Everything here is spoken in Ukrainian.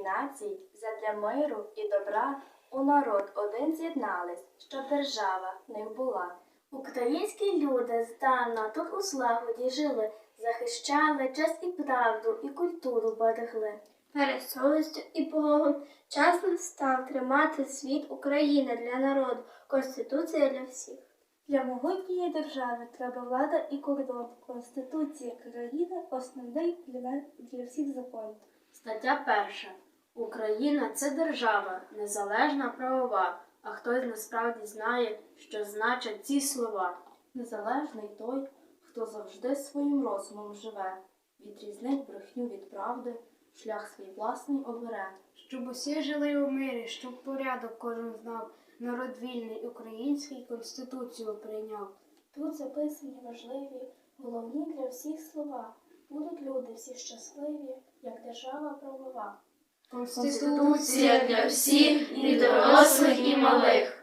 всі нації задля миру і добра у народ один з'єднались, щоб держава в них була. Українські люди здавна тут у злагоді жили, захищали честь і правду, і культуру берегли. Перед совістю і Богом час настав тримати світ України для народу, Конституція для всіх. Для могутньої держави треба влада і кордон. Конституція країни основний для, для всіх закон. Стаття перша. Україна це держава, незалежна правова. А хтось насправді знає, що значать ці слова. Незалежний той, хто завжди своїм розумом живе, відрізнить брехню від правди, шлях свій власний обере. Щоб усі жили у мирі, щоб порядок кожен знав, народ вільний український конституцію прийняв. Тут записані важливі, головні для всіх слова. Будуть люди всі щасливі, як держава правова. Конституція для всіх, і дорослих, і малих.